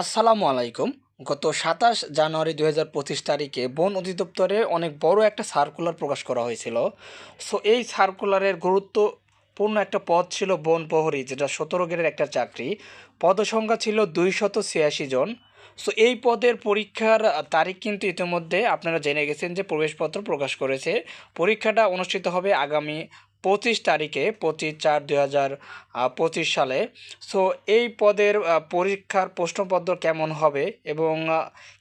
আসসালামু আলাইকুম। গত সাতাশ জানুয়ারি দু হাজার পঁচিশ তারিখে বন অধিদপ্তরে অনেক বড় একটা সার্কুলার প্রকাশ করা হয়েছিল। সো এই সার্কুলারের গুরুত্বপূর্ণ একটা পদ ছিল বন প্রহরী, যেটা সতেরো গ্রেডের একটা চাকরি। পদসংখ্যা ছিল দুইশত ছিয়াশি জন। সো এই পদের পরীক্ষার তারিখ কিন্তু ইতিমধ্যে আপনারা জেনে গেছেন যে প্রবেশপত্র প্রকাশ করেছে। পরীক্ষাটা অনুষ্ঠিত হবে আগামী পঁচিশ তারিখে, পঁচিশ চার দুই হাজার পঁচিশ সালে। সো, এই পদের পরীক্ষার প্রশ্নপত্র কেমন হবে এবং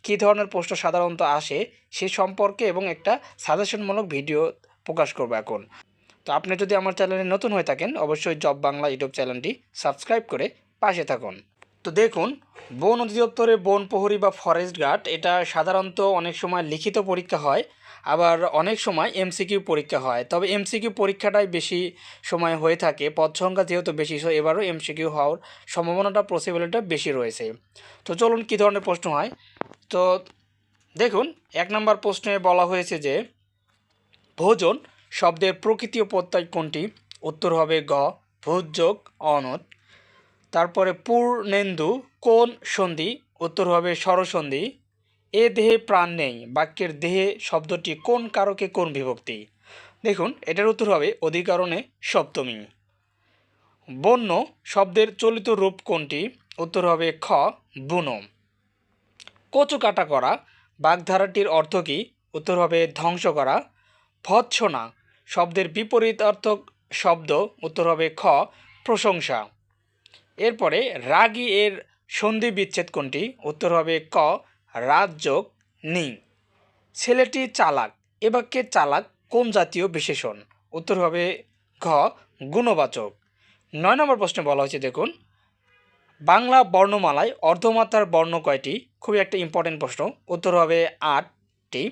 কী ধরনের প্রশ্ন সাধারণত আসে সে সম্পর্কে এবং একটা সাজেশনমূলক ভিডিও প্রকাশ করব এখন। তো আপনি যদি আমার চ্যানেলে নতুন হয়ে থাকেন, অবশ্যই জব বাংলা ইউটিউব চ্যানেলটি সাবস্ক্রাইব করে পাশে থাকুন। তো দেখুন, বন অধিদপ্তরে বন প্রহরী বা ফরেস্ট গার্ড, এটা সাধারণত অনেক সময় লিখিত পরীক্ষা হয়। আবার অনেক সময় এমসিকিউ পরীক্ষা হয়। তবে এমসিকিউ পরীক্ষাটাই বেশি সময় হয়ে থাকে। পদ সংখ্যা যেহেতু বেশি, so এবারও এমসিকিউ হওয়ার সম্ভাবনাটা পসিবিলিটা বেশি রয়েছে। তো চলুন কী ধরনের প্রশ্ন হয়? তো দেখুন, এক নম্বর প্রশ্নে বলা হয়েছে যে, ভোজন শব্দের প্রকৃতি ও প্রত্যয় কোনটি? উত্তর হবে গ, ভোজ যোগ অনত তারপরে পূর্ণেন্দু কোন সন্ধি? উত্তর হবে স্বরসন্ধি। এ দেহে প্রাণ নেই, বাক্যের দেহে শব্দটি কোন কারকে কোন বিভক্তি? দেখুন, এটার উত্তর হবে অধিকরণে সপ্তমী। বন্য শব্দের চলিত রূপ কোনটি? উত্তর হবে খ, বুনো। কচু কাটা করা, বাগধারাটির অর্থ কী? উত্তর হবে ধ্বংস করা। ভৎসনা শব্দের বিপরীত অর্থক শব্দ, উত্তর হবে খ, প্রশংসা। এরপরে রাগী এর সন্ধি বিচ্ছেদ কোনটি? উত্তর হবে ক রাজযোগ নি ছেলেটি চালাক। এ বাক্যে চালাক কোন জাতীয় বিশেষণ? উত্তর হবে ঘ, গুণবাচক। নয় নম্বর প্রশ্নে বলা হয়েছে, দেখুন, বাংলা বর্ণমালায় অর্ধমাত্রার বর্ণ কয়টি? খুবই একটা ইম্পর্টেন্ট প্রশ্ন। উত্তর হবে আটটি।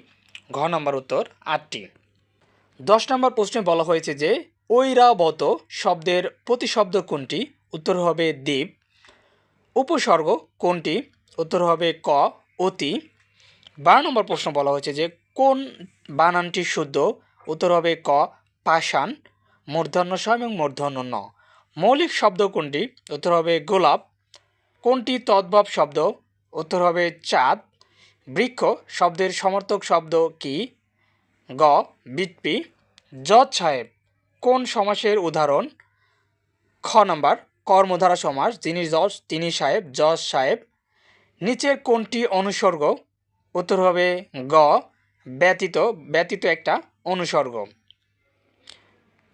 ঘ নম্বর উত্তর, আটটি। দশ নম্বর প্রশ্নে বলা হয়েছে যে, ঐরাবত শব্দের প্রতিশব্দ কোনটি? উত্তর হবে দ্বীপ। উপসর্গ কোনটি? উত্তর হবে ক অতি। বারো নম্বর প্রশ্ন বলা হয়েছে যে, কোন বানানটি শুদ্ধ? উত্তর হবে ক, পাষাণ, মূর্ধন্য স এবং মূর্ধন্য ন। মৌলিক শব্দ কোনটি? উত্তর হবে গোলাপ। কোনটি তদ্ভব শব্দ? উত্তর হবে চাঁদ। বৃক্ষ শব্দের সমর্থক শব্দ কি? গ, বিটপি। জজ সাহেব কোন সমাসের উদাহরণ? খ নম্বর, কর্মধারা সমাস। যিনি জজ তিনি সাহেব। জজ সাহেব। নিচের কোনটি অনুসর্গ, উত্তর হবে গ, ব্যতীত ব্যতীত একটা অনুসর্গ।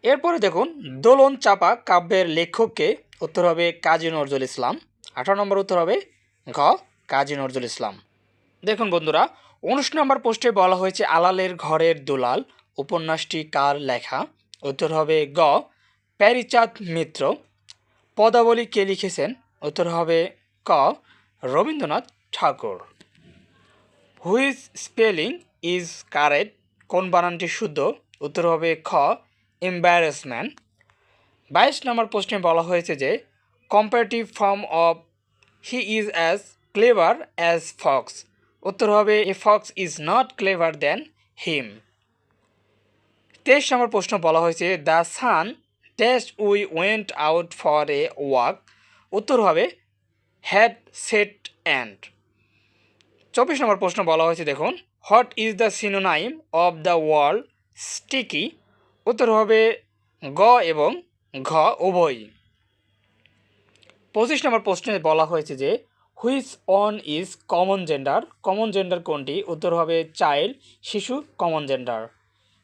এরপরে দেখুন, দোলন চাপা কাব্যের লেখককে উত্তর হবে কাজী নজরুল ইসলাম, আঠারো নম্বর উত্তর হবে ঘ, কাজী নজরুল ইসলাম। দেখুন বন্ধুরা, উনিশ নম্বর পোস্টে বলা হয়েছে, আলালের ঘরের দুলাল, উপন্যাসটি কার লেখা? উত্তর হবে গ, প্যারিচাঁদ মিত্র, পদাবলী কে লিখেছেন? উত্তর হবে ক Rabindranath Tagore. Which spelling is correct? কোন বানানটি শুদ্ধ? উত্তর হবে খ, এম্বারেসমেন্ট বাইশ নম্বর প্রশ্নে বলা হয়েছে যে, comparative form of he is as clever as fox উত্তর হবে, a fox is not clever then him তেইশ নম্বর প্রশ্ন বলা হয়েছে, the sun test we went out for a walk উত্তর হবে হ্যাড সেট অ্যান্ড চব্বিশ নম্বর প্রশ্ন বলা হয়েছে, দেখুন। What is the synonym of the world sticky উত্তর হবে গ এবং ঘ, উভয়ই। পঁচিশ নম্বর প্রশ্নে বলা হয়েছে যে which one is common gender common gender কোনটি? উত্তর হবে চাইল্ড শিশু common gender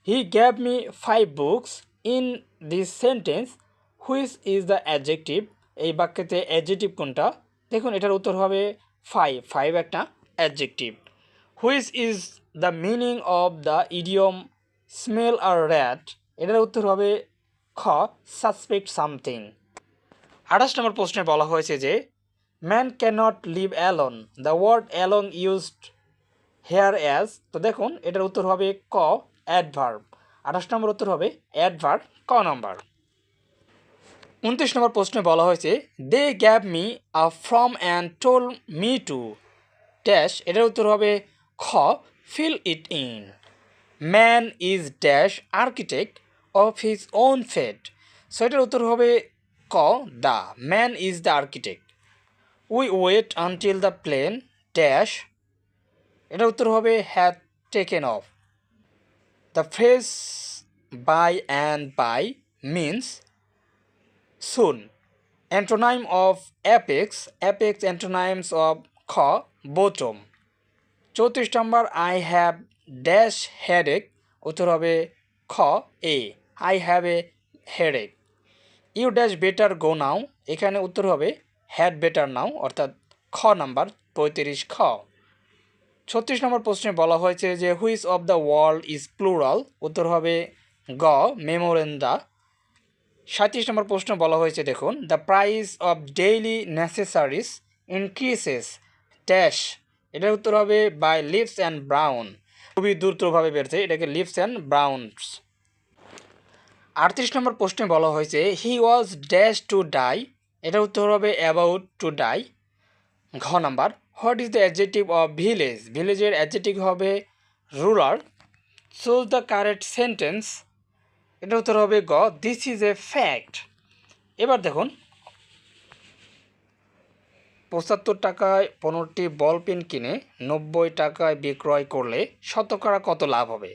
he gave me five books in this sentence which is the adjective এই বাক্যতে অ্যাডজেক্টিভ কোনটা? দেখুন, এটার উত্তর হবে ফাইভ ফাইভ একটা adjective which is the meaning of the idiom smell a rat এটার উত্তর হবে খ সাসপেক্ট সামথিং আঠাশ নম্বর প্রশ্নে বলা হয়েছে যে man cannot live alone the word along used here as তো দেখুন, এটার উত্তর হবে ক অ্যাডভার্ব আঠাশ নম্বর উত্তর হবে অ্যাডভার্ব ক নম্বর। উনত্রিশ নম্বর প্রশ্নে বলা হয়েছে they gave me a form and told me to dash এটার উত্তর হবে খ fill it in man is dash architect of his own fate so এটার উত্তর হবে ক the man is the architect we wait until the plane dash এটার উত্তর হবে had taken off the phrase by and by means soon antonym of apex apex antonyms of খ bottom চৌত্রিশ নম্বর আই হ্যাভ ড্যাশ হেডেক উত্তর হবে খ a I have a headache you dash better go now এখানে উত্তর হবে had better now অর্থাৎ খ নাম্বার, পঁয়ত্রিশ খ। ছত্রিশ নম্বর প্রশ্নে বলা হয়েছে যে which of the world is plural উত্তর হবে গ মেমোরেন্ডা সাঁত্রিশ নম্বর প্রশ্ন বলা হয়েছে, দেখুন the price of daily necessaries increases dash এটার উত্তর হবে বাই লিভস অ্যান্ড ব্রাউন খুবই দ্রুতভাবে বেড়েছে এটাকে লিপস অ্যান্ড ব্রাউনস আটত্রিশ নম্বর প্রশ্নে বলা হয়েছে he was dash to die এটার উত্তর হবে অ্যাবাউট টু ডাই ঘ number what is the adjective of village ভিলেজের adjective হবে rural choose the correct sentence এটার উত্তর হবে গ দিস ইজ এ ফ্যাক্ট এবার দেখুন। পঁচাত্তর টাকায় পনেরোটি বল পেন কিনে নব্বই টাকায় বিক্রয় করলে শতকরা কত লাভ হবে?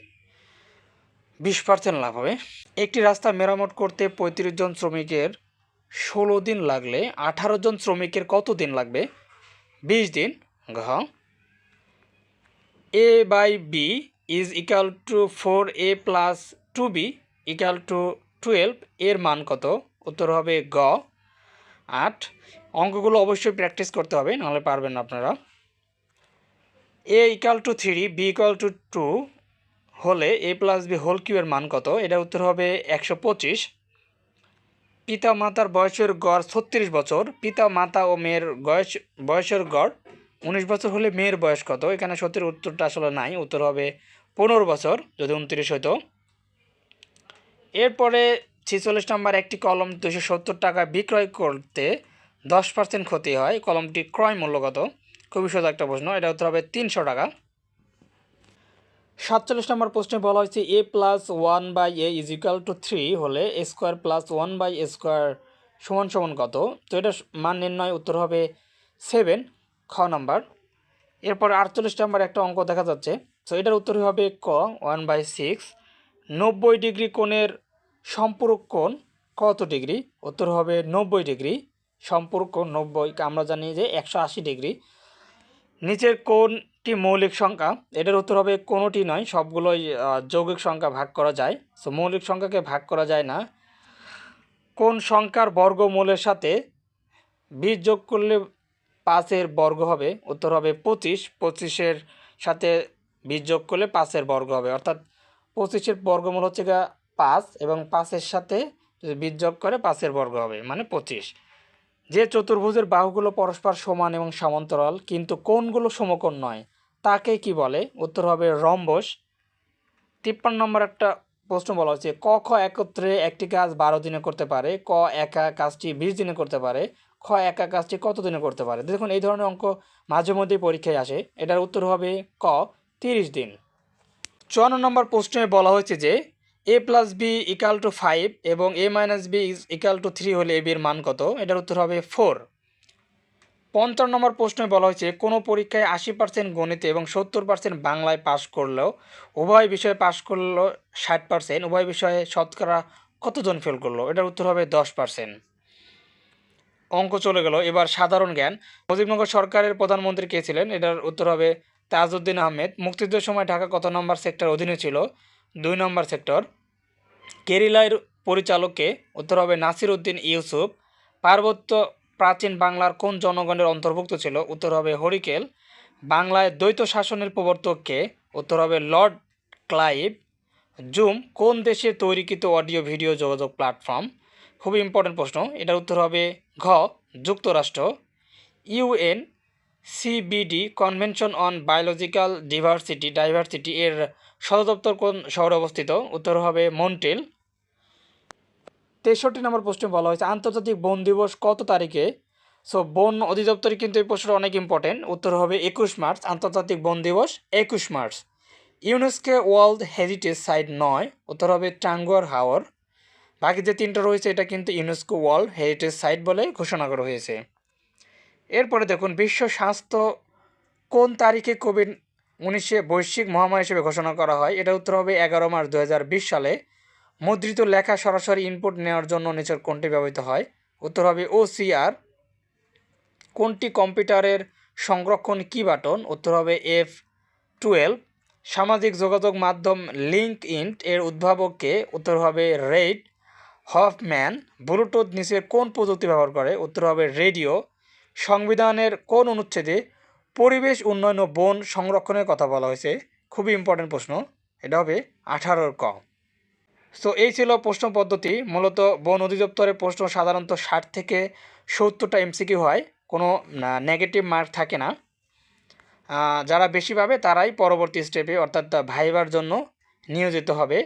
বিশ পার্সেন্ট লাভ হবে। একটি রাস্তা মেরামত করতে পঁয়ত্রিশ জন শ্রমিকের ষোলো দিন লাগলে আঠারো জন শ্রমিকের কত দিন লাগবে? বিশ দিন। ঘ। A by B is equal to four A plus two B equal to twelve এর মান কত? উত্তর হবে গ। আট। অঙ্কগুলো অবশ্যই প্র্যাকটিস করতে হবে, নাহলে পারবেন আপনারা। A equal to three B equal to two হলে এ প্লাস বি হোল কিউবের মান কত? এটা উত্তর হবে একশো পঁচিশ। পিতা মাতার বয়সের গড় ছত্রিশ বছর। পিতা মাতা ও মেয়ের বয়স, বয়সের গড় উনিশ বছর হলে মেয়ের বয়স কত? এখানে সত্যির উত্তরটা আসলে নাই, উত্তর হবে পনেরো বছর, যদি উনত্রিশ হতো এরপরে ছেচল্লিশ নাম্বার একটি কলম দুশো সত্তর টাকা বিক্রয় করতে দশ পার্সেন্ট ক্ষতি হয়। কলমটি ক্রয় মূল্য কত? খুবই সোজা একটা প্রশ্ন, এটা উত্তর হবে তিনশো টাকা। সাতচল্লিশ নম্বর প্রশ্নে বলা হয়েছে A plus one by A is equal to three হলে A square plus one by A square সমান সমান কত? তো এটা মান নির্ণয় উত্তর হবে সেভেন, খ নাম্বার। এরপর আটচল্লিশ নাম্বার একটা অঙ্ক দেখা যাচ্ছে। তো এটার উত্তর হবে ক, ওয়ান বাই সিক্স। নব্বই ডিগ্রি কোণের সম্পূরক কোণ কত ডিগ্রি? উত্তর হবে নব্বই ডিগ্রি। সম্পূরক কোণ নব্বই, আমরা জানি যে একশো আশি ডিগ্রি। নিচের কোনটি মৌলিক সংখ্যা, এটার উত্তর হবে কোনোটি নয়, সবগুলোই যৌগিক সংখ্যা ভাগ করা যায়। সো মৌলিক সংখ্যাকে ভাগ করা যায় না। কোন সংখ্যার বর্গমূলের সাথে বিশ যোগ করলে পাঁচের বর্গ হবে, উত্তর হবে পঁচিশ। পঁচিশের সাথে বিশ যোগ করলে পাঁচের বর্গ হবে। অর্থাৎ পঁচিশের বর্গমূল হচ্ছে গা পাঁচ এবং পাঁচের সাথে যদি বিশ যোগ করে পাঁচের বর্গ হবে মানে পঁচিশ। যে চতুর্ভুজের বাহুগুলো পরস্পর সমান এবং সমান্তরাল, কিন্তু কোণগুলো সমকোণ নয়, তাকে কি বলে? উত্তর হবে রম্বস। তিপ্পান্ন নম্বর একটা প্রশ্ন বলা হচ্ছে ক, খ একত্রে একটি কাজ বারো দিনে করতে পারে, ক একা কাজটি বিশ দিনে করতে পারে, খ একা কাজটি কত দিনে করতে পারে? দেখুন, এই ধরনের অঙ্ক মাঝে মধ্যেই পরীক্ষায় আসে। এটার উত্তর হবে ক, তিরিশ দিন। চুয়ান্ন নম্বর প্রশ্নে বলা হয়েছে যে A plus B equal to five এবং A minus B equal to three হলে এ বির মান কত? এটার উত্তর হবে ফোর পঞ্চান্ন নম্বর প্রশ্নে বলা হয়েছে, কোনো পরীক্ষায় আশি পার্সেন্ট গণিতে এবং সত্তর পার্সেন্ট বাংলায় পাশ করলেও উভয় বিষয়ে পাশ করল ষাট পার্সেন্ট উভয় বিষয়ে শতকরা কতজন ফেল করল? এটার উত্তর হবে দশ পার্সেন্ট অঙ্ক চলে গেল। এবার সাধারণ জ্ঞান। মুজিবনগর সরকারের প্রধানমন্ত্রী কে ছিলেন? এটার উত্তর হবে তাজউদ্দিন আহমেদ। মুক্তিযুদ্ধের সময় ঢাকা কত নম্বর সেক্টর অধীনে ছিল? দুই নম্বর সেক্টর। কেরিলার পরিচালককে উত্তর হবে নাসির উদ্দিন ইউসুফ। পার্বত্য প্রাচীন বাংলার কোন জনগণের অন্তর্ভুক্ত ছিল? উত্তর হবে হরিকেল। বাংলায় দ্বৈত শাসনের প্রবর্তককে উত্তর হবে লর্ড ক্লাইভ। জুম, কোন দেশে তৈরিকৃত অডিও ভিডিও যোগাযোগ প্ল্যাটফর্ম? খুবই ইম্পর্টেন্ট প্রশ্ন। এটার উত্তর হবে ঘ, যুক্তরাষ্ট্র। UN CBD convention on biological diversity diversity এর সদর দপ্তর কোন শহরে অবস্থিত? উত্তর হবে মন্ট্রিল তেষট্টি নম্বর প্রশ্নে বলা হয়েছে, আন্তর্জাতিক বন দিবস কত তারিখে? সো বন অধিদপ্তরে কিন্তু এই প্রশ্নটা অনেক ইম্পর্টেন্ট উত্তর হবে একুশ মার্চ, আন্তর্জাতিক বন দিবস একুশ March. UNESCO world heritage site নয়, উত্তর হবে টাঙ্গুয়ার হাওর। বাকি যে তিনটা রয়েছে, এটা কিন্তু ইউনেস্কো ওয়ার্ল্ড হেরিটেজ সাইট বলে ঘোষণা করা হয়েছে। এরপরে দেখুন, বিশ্ব স্বাস্থ্য কোন তারিখে কোভিড উনিশে বৈশ্বিক মহামারী হিসেবে ঘোষণা করা হয়? এটা উত্তর হবে এগারো মার্চ দু হাজার বিশ সালে। মুদ্রিত লেখা সরাসরি ইনপুট নেওয়ার জন্য নিচের কোনটি ব্যবহৃত হয়? উত্তর হবে ওসিআর কোনটি কম্পিউটারের সংরক্ষণ কি বাটন উত্তর হবে এফ টুয়েলভ সামাজিক যোগাযোগ মাধ্যম লিঙ্ক ইন্ট এর উদ্ভাবককে উত্তর হবে রেড হফম্যান ব্লুটুথ নিচের কোন প্রযুক্তি ব্যবহার করে? উত্তর হবে রেডিও। সংবিধানের কোন অনুচ্ছেদে পরিবেশ, উন্নয়ন ও বন সংরক্ষণের কথা বলা হয়েছে? খুবই ইম্পর্টেন্ট প্রশ্ন। এটা হবে আঠারোর ক। সো এই ছিল প্রশ্ন পদ্ধতি। মূলত বন অধিদপ্তরের প্রশ্ন সাধারণত ষাট থেকে সত্তরটা এমসিকিউ হয়। কোনো নেগেটিভ মার্ক থাকে না। যারা বেশি পাবে তারাই পরবর্তী স্টেপে অর্থাৎ ভাইবার জন্য নিয়োজিত হবে।